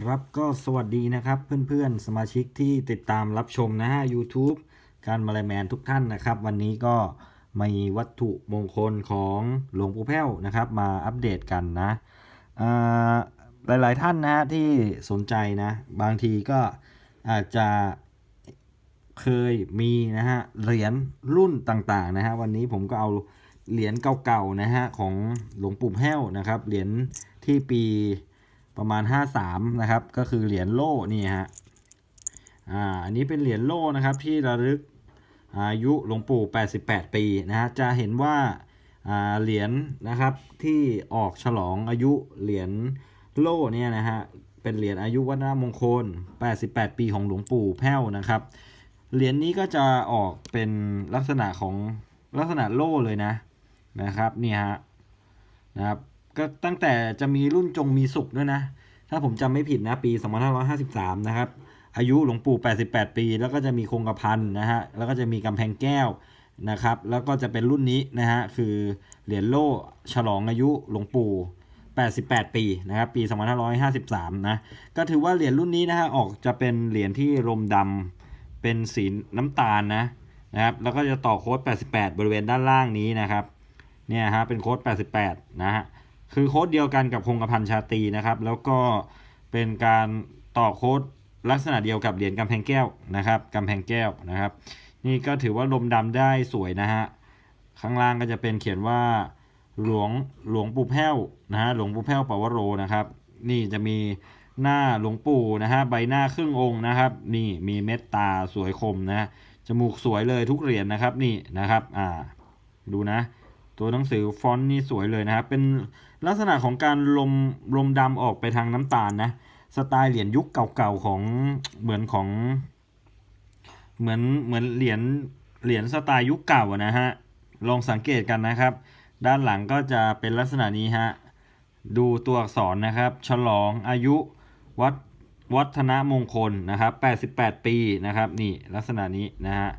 ครับก็สวัสดีนะครับเพื่อนๆ สมาชิกที่ติดตามรับชมนะฮะ YouTube การมาลายแมนทุกท่านนะครับ วันนี้ก็มีวัตถุมงคลของหลวงปู่แพ้วนะครับ มาอัปเดตกันนะหลายๆท่านนะฮะที่สนใจนะ บางทีก็อาจจะเคยมีนะฮะเหรียญรุ่นต่างๆนะฮะวันนี้ผมก็เอาเหรียญเก่าๆนะฮะของหลวงปู่แพ้วนะครับเหรียญที่ปี ประมาณ 53 นะครับ ก็คือเหรียญโล่นี่ฮะอ่าอันนี้เป็นเหรียญโล่นะครับที่ระลึกอายุหลวงปู่ 88 ปีนะฮะจะเห็นว่าอ่าเหรียญนะครับที่ออกฉลองอายุเหรียญโล่เนี่ยนะฮะเป็นเหรียญอายุวัฒนมงคล 88 ปีของหลวงปู่แพ้วนะครับเหรียญนี้ก็จะออกเป็นลักษณะของลักษณะโล่เลยนะนะครับนี่ฮะนะครับ ก็ตั้งแต่จะมีรุ่นจงมีสุขด้วยนะ ถ้าผมจำไม่ผิดนะปี 2553 นะครับ อายุหลวงปู่ 88 ปี แล้วก็จะมีคงกระพันนะฮะ แล้วก็จะมีกำแพงแก้วนะครับ แล้วก็จะเป็นรุ่นนี้นะฮะ คือเหรียญโล่ฉลองอายุหลวงปู่ 88 ปีนะครับ ปี 2553 นะ ก็ถือว่าเหรียญรุ่นนี้นะฮะ ออกจะเป็นเหรียญที่รมดำเป็นสีน้ำตาลนะนะครับ แล้วก็จะต่อโค้ด88 บริเวณด้านล่างนี้นะครับ เนี่ยฮะ เป็นโค้ด88 นะฮะ คือโค้ดเดียวกันกับคงกระพันชาตีนะครับ แล้วก็เป็นการต่อโค้ดลักษณะเดียวกับเหรียญกำแพงแก้วนะครับกำแพงแก้วนะครับ นี่ก็ถือว่าลมดำได้สวยนะฮะข้างล่างก็จะเป็นเขียนว่าหลวงหลวงปู่แพ้วนะฮะหลวงปู่แพ้วปวโรนะครับ นี่จะมีหน้าหลวงปู่นะฮะใบหน้าครึ่งองค์นะครับ นี่มีเม็ดตาสวยคมนะจมูกสวยเลยทุกเหรียญนะครับนี่นะครับอ่าดูนะ ตัวหนังสือฟอนต์นี่สวยเลยนะครับ เป็นลักษณะของการลมลมดำออกไปทางน้ำตาลนะสไตล์เหรียญยุคเก่าๆของเหมือนของ เหมือนเหมือนเหรียญเหรียญสไตล์ยุคเก่าอะนะฮะลองสังเกตกันนะครับ ด้านหลังก็จะเป็นลักษณะนี้ฮะดูตัวอักษรนะครับ ฉลองอายุวัดวัฒนมงคลนะครับ 88 ปีนะครับ นี่ลักษณะนี้นะฮะ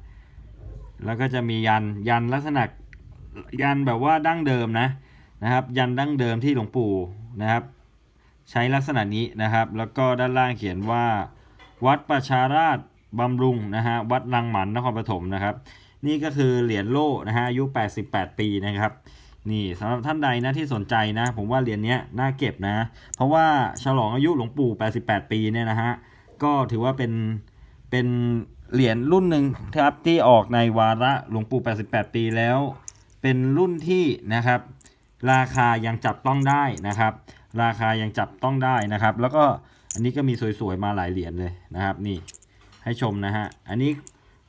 แล้วก็จะมียันยันลักษณะ ยันแบบว่าดั้งเดิมนะนะครับ ยันดั้งเดิมที่หลวงปู่นะครับ ใช้ลักษณะนี้นะครับ แล้วก็ด้านล่างเขียนว่า วัดประชาราชบำรุงนะฮะวัดลังหมันนครปฐมนะครับ นี่ก็คือเหรียญโล่นะฮะอายุ 88 ปีนะครับนี่สำหรับท่านใดนะที่สนใจนะ ผมว่าเหรียญเนี้ยน่าเก็บนะ เพราะว่าฉลองอายุหลวงปู่ 88 ปีเนี่ยนะฮะก็ถือว่าเป็นเป็นเหรียญรุ่นหนึ่งครับที่ออกในวาระหลวงปู่ 88 ปีแล้ว เป็นรุ่นที่นะครับ ราคายังจับต้องได้นะครับ ราคายังจับต้องได้นะครับ แล้วก็อันนี้ก็มีสวยๆมาหลายเหรียญเลยนะครับนี่ให้ชมนะฮะอันนี้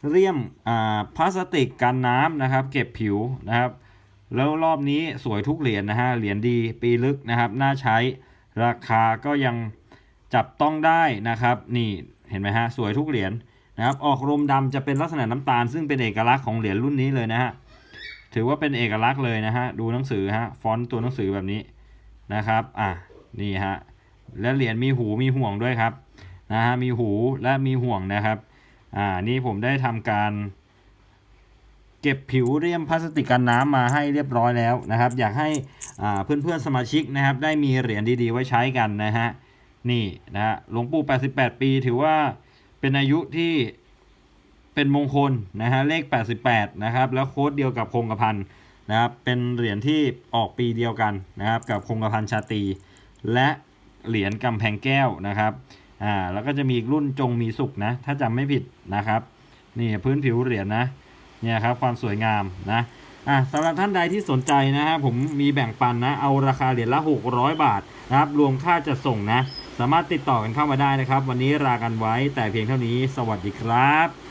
เรียมอ่าพลาสติกกันน้ำนะครับ เก็บผิวนะครับ แล้วรอบนี้สวยทุกเหรียญนะฮะเหรียญดีปีลึกนะครับน่าใช้ราคาก็ยังจับต้องได้นะครับ นี่เห็นไหมฮะสวยทุกเหรียญนะครับ ออกรมดำจะเป็นลักษณะน้ำตาล ซึ่งเป็นเอกลักษณ์ของเหรียญรุ่นนี้เลยนะฮะ ถือว่าเป็นเอกลักษณ์เลยนะฮะ ดูหนังสือฮะ ฟอนต์ตัวหนังสือแบบนี้นะครับ อะ นี่ฮะ และเหรียญมีหูมีห่วงด้วยครับ นะฮะ มีหูและมีห่วงนะครับ อ่า นี่ผมได้ทำการเก็บผิวเรียมพลาสติกกันน้ำมาให้เรียบร้อยแล้วนะครับ อยากให้อ่าเพื่อนๆสมาชิกนะครับ ได้มีเหรียญดีๆ ไว้ใช้กันนะฮะ นี่นะฮะ หลวงปู่ 88 ปี ถือว่าเป็นอายุที่ เป็นมงคลนะฮะเลข 88 นะครับ แล้วโค้ดเดียวกับคงกระพันนะครับเป็นเหรียญที่ออกปีเดียวกันนะครับ กับคงกระพันชาตีและเหรียญกำแพงแก้วนะครับอ่าแล้วก็จะมีอีกรุ่นจงมีสุขนะ ถ้าจำไม่ผิดนะครับนี่พื้นผิวเหรียญนะเนี่ยครับความสวยงามนะอะสำหรับท่านใดที่สนใจนะฮะผมมีแบ่งปันนะ เอาราคาเหรียญละ 600 บาทนะครับรวมค่าจัดส่งนะ สามารถติดต่อกันเข้ามาได้นะครับ วันนี้ลากันไว้แต่เพียงเท่านี้ สวัสดีครับ